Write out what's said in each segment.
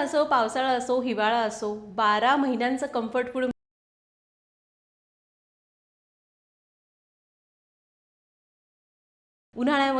असो पावसाळा असो हिवाळा असो बारा महिन्यांचं कम्फर्ट फूड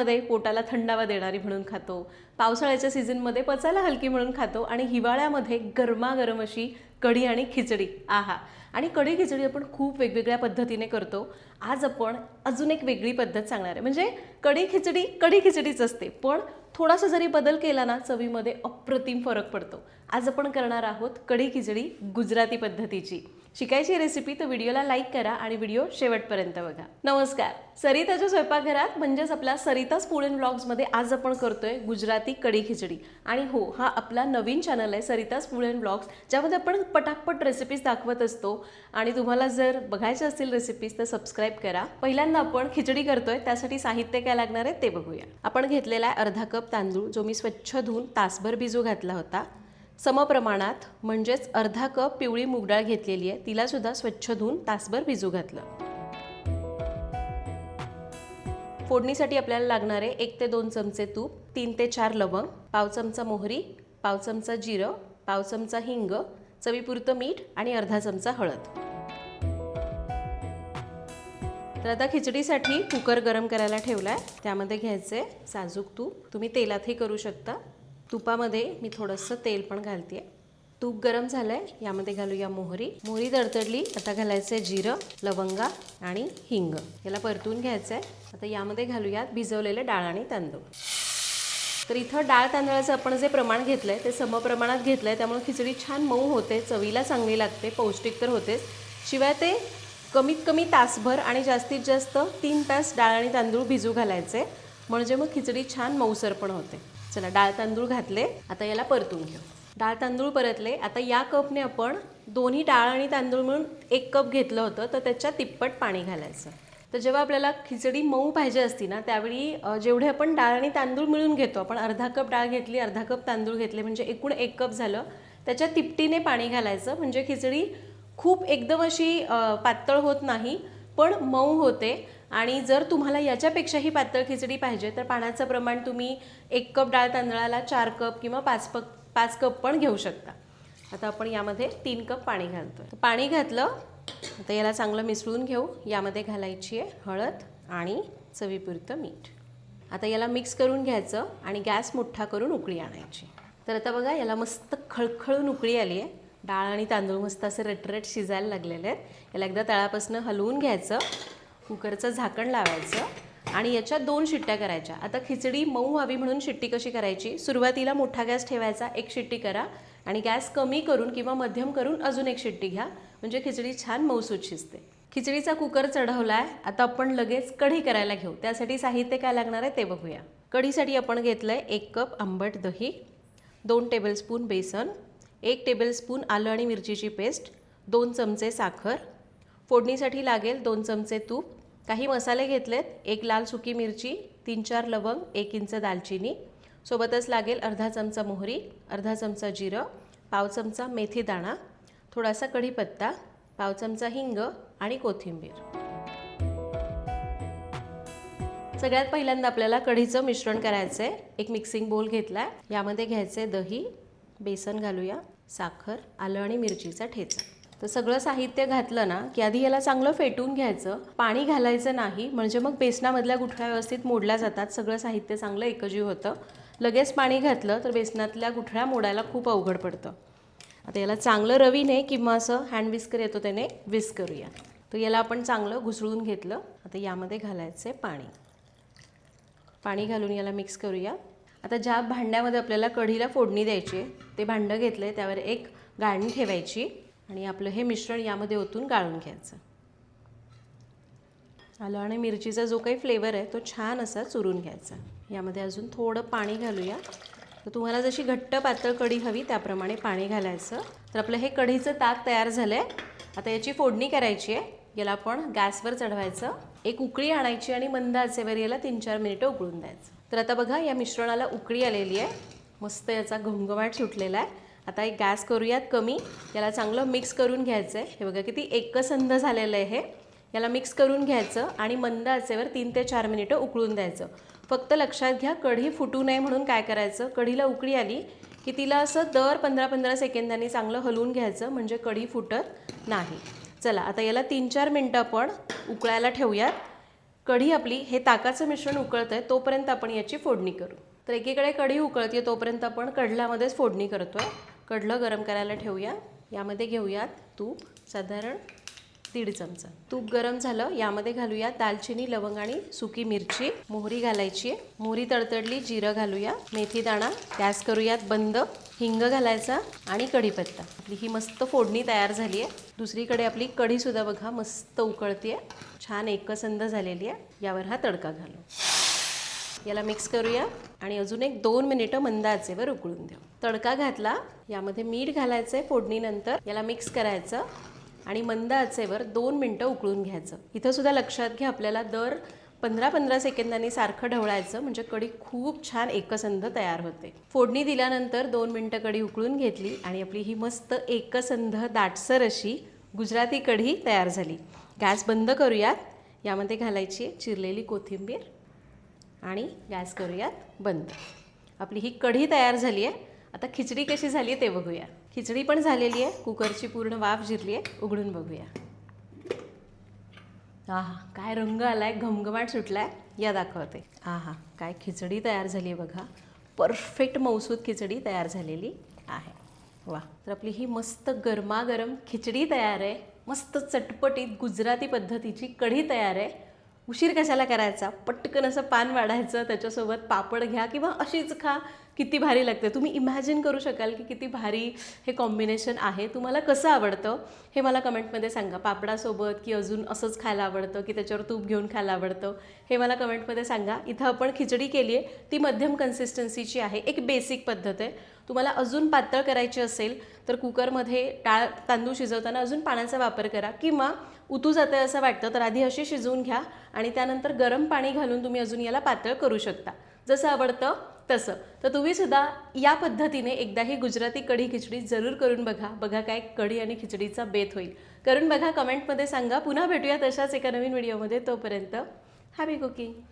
उन्हाळ्यामध्ये पोटाला थंडावा देणारी म्हणून खातो पावसाळ्याच्या सीझनमध्ये पचायला हलकी म्हणून खातो आणि हिवाळ्यामध्ये गरमागरम अशी कढी आणि खिचडी. आहा. आणि कढी खिचडी आपण खूप वेगवेगळ्या पद्धतीने करतो. आज आपण अजून एक वेगळी पद्धत सांगणार आहे. म्हणजे कढी खिचडी कढी खिचडीच असते. पण थोडासा जरी बदल केला ना चवीमध्ये अप्रतिम फरक पडतो. आज आपण करणार आहोत कढी खिचडी गुजराती पद्धतीची. शिकायची रेसिपी तर व्हिडिओला लाईक करा आणि व्हिडिओ शेवटपर्यंत बघा. नमस्कार. सरिताच्या स्वयंपाकघरात म्हणजेच आपल्या सरिताच फूड अँड ब्लॉग्समध्ये आज आपण करतोय गुजराती कढी खिचडी. आणि हो हा आपला नवीन चॅनल आहे सरिताज फूड अँड ब्लॉग्स ज्यामध्ये आपण पटापट रेसिपीज दाखवत असतो. आणि तुम्हाला जर बघायच्या असतील रेसिपीज तर सबस्क्राईब करा. पहिल्यांदा आपण खिचडी करतोय त्यासाठी साहित्य काय लागणार आहे ते बघूया. आपण घेतलेला आहे अर्धा कप तांदूळ जो मी स्वच्छ धुवून तासभर भिजू घातला होता. समप्रमाणात म्हणजेच अर्धा कप पिवळी मुगडाळ घेतलेली आहे तिलासुद्धा स्वच्छ धुवून तासभर भिजू घातलं. फोडणीसाठी आपल्याला लागणारे एक ते दोन चमचे तूप तीन ते चार लवंग पाव चमचा मोहरी पाव चमचा जिरं पाव चमचा हिंग चवीपुरतं मीठ आणि अर्धा चमचा हळद. तर आता खिचडीसाठी कुकर गरम करायला ठेवला आहे त्यामध्ये घ्यायचे साजूक तूप. तुम्ही तेलातही करू शकता. तुपामध्ये मी थोडंसं तेल पण घालते तूप गरम झालं आहे यामध्ये घालूया मोहरी. मोहरी तडतडली आता घालायचं आहे जिरं लवंगा आणि हिंग. याला परतून घ्यायचं आहे आता यामध्ये घालूयात भिजवलेले डाळ आणि तांदूळ. तर इथं डाळ तांदळाचं आपण जे प्रमाण घेतलं आहे ते समप्रमाणात घेतलं आहे त्यामुळे खिचडी छान मऊ होते चवीला चांगली लागते पौष्टिक तर होतेच. शिवाय ते कमीत कमी तासभर आणि जास्तीत जास्त तीन तास डाळ आणि तांदूळ भिजू घालायचे म्हणजे मग खिचडी छान मऊसर पण होते. चला डाळ तांदूळ घातले आता याला परतून घेऊ. डाळ तांदूळ परतले आता या कपने आपण दोन्ही डाळ आणि तांदूळ मिळून एक कप घेतलं होतं तर त्याच्या तिप्पट पाणी घालायचं. तर जेव्हा आपल्याला खिचडी मऊ पाहिजे असती ना त्यावेळी जेवढे आपण डाळ आणि तांदूळ मिळून घेतो आपण अर्धा कप डाळ घेतली अर्धा कप तांदूळ घेतले म्हणजे एकूण एक कप झालं त्याच्या तिपटीने पाणी घालायचं म्हणजे खिचडी खूप एकदम अशी पातळ होत नाही पण मऊ होते. आणि जर तुम्हाला याच्यापेक्षाही पातळ खिचडी पाहिजे तर पाण्याचं प्रमाण तुम्ही एक कप डाळ तांदळाला चार कप किंवा पाच पक पाच कप पण घेऊ शकता. आता आपण यामध्ये तीन कप पाणी घालतो पाणी घातलं आता याला चांगलं मिसळून घेऊ. यामध्ये घालायची आहे हळद आणि चवीपुरतं मीठ. आता याला मिक्स करून घ्यायचं आणि गॅस मोठा करून उकळी आणायची. तर आता बघा याला मस्त खळखळून उकळी आली आहे. डाळ आणि तांदूळ मस्त असे रटरट शिजायला लागलेले आहेत. याला एकदा तळापासून हलवून घ्यायचं. कुकरचं झाकण लावायचं आणि याच्या दोन शिट्ट्या करायच्या. आता खिचडी मऊ व्हावी म्हणून शिट्टी कशी करायची? सुरुवातीला मोठा गॅस ठेवायचा एक शिट्टी करा आणि गॅस कमी करून किंवा मध्यम करून अजून एक शिट्टी घ्या. म्हणजे खिचडी छान मऊसूत शिजते. खिचडीचा कुकर चढवला आहे आता आपण लगेच कढी करायला घेऊ. त्यासाठी साहित्य काय लागणार आहे ते बघूया. कढीसाठी आपण घेतलं आहे एक कप आंबट दही दोन टेबलस्पून बेसन एक टेबलस्पून आलं आणि मिरचीची पेस्ट दोन चमचे साखर फोडणीसाठी लागेल दोन चमचे तूप काही मसाले घेतलेत. एक लाल सुकी मिरची तीन चार लवंग एक इंच दालचिनी. सोबतच लागेल अर्धा चमचा मोहरी अर्धा चमचा जिरं पाव चमचा मेथी दाणा थोडासा कढीपत्ता पाव चमचा हिंग आणि कोथिंबीर. सगळ्यात पहिल्यांदा आपल्याला कढीचं मिश्रण करायचं आहे एक मिक्सिंग बोल घेतला आहे यामध्ये घ्यायचं आहे दही बेसन घालूया साखर आलं आणि मिरचीचा ठेचा. तर सगळं साहित्य घातलं ना की आधी याला चांगलं फेटून घ्यायचं पाणी घालायचं नाही म्हणजे मग बेसनामधल्या गुठळ्या व्यवस्थित मोडल्या जातात सगळं साहित्य चांगलं एकजीव होतं. लगेच पाणी घातलं तर बेसनातल्या गुठळ्या मोडायला खूप अवघड पडतं. आता याला चांगलं रवीने किंवा असं हँड विस्कर येतो त्याने विस्क करूया तर याला आपण चांगलं घुसळून घेतलं आता यामध्ये घालायचं आहे पाणी. पाणी घालून याला मिक्स करूया. आता ज्या भांड्यामध्ये आपल्याला कढीला फोडणी द्यायची आहे ते भांडं घेतलं आहे त्यावर एक गाळणी ठेवायची. आणि आपलं हे मिश्रण यामध्ये ओतून गाळून घ्यायचं. आलं आणि मिरचीचा जो काही फ्लेवर आहे तो छान असा चुरून घ्यायचा. यामध्ये अजून थोडं पाणी घालूया. तर तुम्हाला जशी घट्ट पातळ कढी हवी त्याप्रमाणे पाणी घालायचं. तर आपलं हे कढीचं ताक तयार झालं आहे आता याची फोडणी करायची आहे. याला आपण गॅसवर चढवायचं. एक उकळी आणायची आणि मंद आचेवर याला तीन चार मिनिटं उकळून द्यायचं. तर आता बघा या मिश्रणाला उकळी आलेली आहे. मस्त याचा घमघमाट सुटलेला आहे. आता एक गॅस करूयात कमी. याला चांगलं मिक्स करून घ्यायचं आहे हे बघा किती एकसंध झालेलं आहे हे. याला मिक्स करून घ्यायचं आणि मंद आचेवर तीन ते चार मिनिटं उकळून द्यायचं. फक्त लक्षात घ्या कढी फुटू नये म्हणून काय करायचं? कढीला उकळी आली की तिला असं दर पंधरा पंधरा सेकंदांनी चांगलं हलवून घ्यायचं म्हणजे कढी फुटत नाही. चला आता याला तीन चार मिनटं आपण उकळायला ठेवूयात. कढी आपली हे ताकाचं मिश्रण उकळतं आहे तोपर्यंत आपण याची फोडणी करू. तर एकीकडे कढी उकळते तोपर्यंत आपण कढल्यामध्येच फोडणी करतो आहे कडलं गरम करायला ठेवूया. यामध्ये घेऊयात तूप साधारण दीड चमचा. तूप गरम झालं यामध्ये घालूया दालचिनी लवंग आणि सुकी मिरची. मोहरी घालायची आहे. मोहरी तडतडली जिरं घालूया. मेथी दाणा गॅस करूयात बंद. हिंग घालायचा आणि कढीपत्ता. आपली ही मस्त फोडणी तयार झाली आहे. दुसरीकडे आपली कढीसुद्धा बघा मस्त उकळते छान एकसंध झालेली आहे. यावर हा तडका घालू. याला मिक्स करूया. आणि अजून एक दोन मिनिटं मंद आचेवर उकळून देऊ तडका घातला यामध्ये मीठ घालायचं आहे फोडणीनंतर याला मिक्स करायचं आणि मंद आचेवर दोन मिनटं उकळून घ्यायचं. इथं सुद्धा लक्षात घ्या आपल्याला दर पंधरा पंधरा सेकंदांनी सारखं ढवळायचं म्हणजे कढी खूप छान एकसंध तयार होते. फोडणी दिल्यानंतर दोन मिनटं कढी उकळून घेतली आणि आपली ही मस्त एकसंध दाटसर अशी गुजराती कढी तयार झाली. गॅस बंद करूयात. यामध्ये घालायची चिरलेली कोथिंबीर. आणि गॅस करूयात बंद. आपली ही कढी तयार झाली आहे. आता खिचडी कशी झाली आहे ते बघूया. खिचडी पण झालेली आहे. कुकरची पूर्ण वाफ जिरली आहे. उघडून बघूया. हा काय रंग आलाय. घमघमाट सुटलाय. या दाखवते. आहा काय खिचडी तयार झाली आहे बघा. परफेक्ट मौसूद खिचडी तयार झालेली आहे. वा तर आपली ही मस्त गरमागरम खिचडी तयार आहे. मस्त चटपटीत गुजराती पद्धतीची कढी तयार आहे. उशीर कशाला करायचा? पटकन असं पान वाढायचं त्याच्यासोबत पापड घ्या किंवा अशीच खा. किती भारी लागते. तुम्ही इमॅजिन करू शकाल की किती भारी हे कॉम्बिनेशन आहे. तुम्हाला कसं आवडतं हे मला कमेंटमध्ये सांगा. पापडासोबत की अजून असंच खायला आवडतं की त्याच्यावर तूप घेऊन खायला आवडतं हे मला कमेंटमध्ये सांगा. इथं आपण खिचडी केली आहे. ती मध्यम कन्सिस्टन्सीची आहे. एक बेसिक पद्धत आहे. तुम्हाला अजून पातळ करायची असेल तर कुकरमध्ये टाळ तांदूळ शिजवताना अजून पाण्याचा वापर करा किंवा उतू जातं आहे असं वाटतं तर आधी अशी शिजवून घ्या आणि त्यानंतर गरम पाणी घालून तुम्ही अजून याला पातळ करू शकता. जसं आवडतं तसं. तर तुम्ही सुद्धा या पद्धतीने एकदा ही गुजराती कढी खिचडी जरूर करून बघा. बघा काय कढी आणि खिचडीचा बेत होईल. करून बघा कमेंटमध्ये सांगा. पुन्हा भेटूया तशाच एका नवीन व्हिडिओमध्ये तोपर्यंत. Happy cooking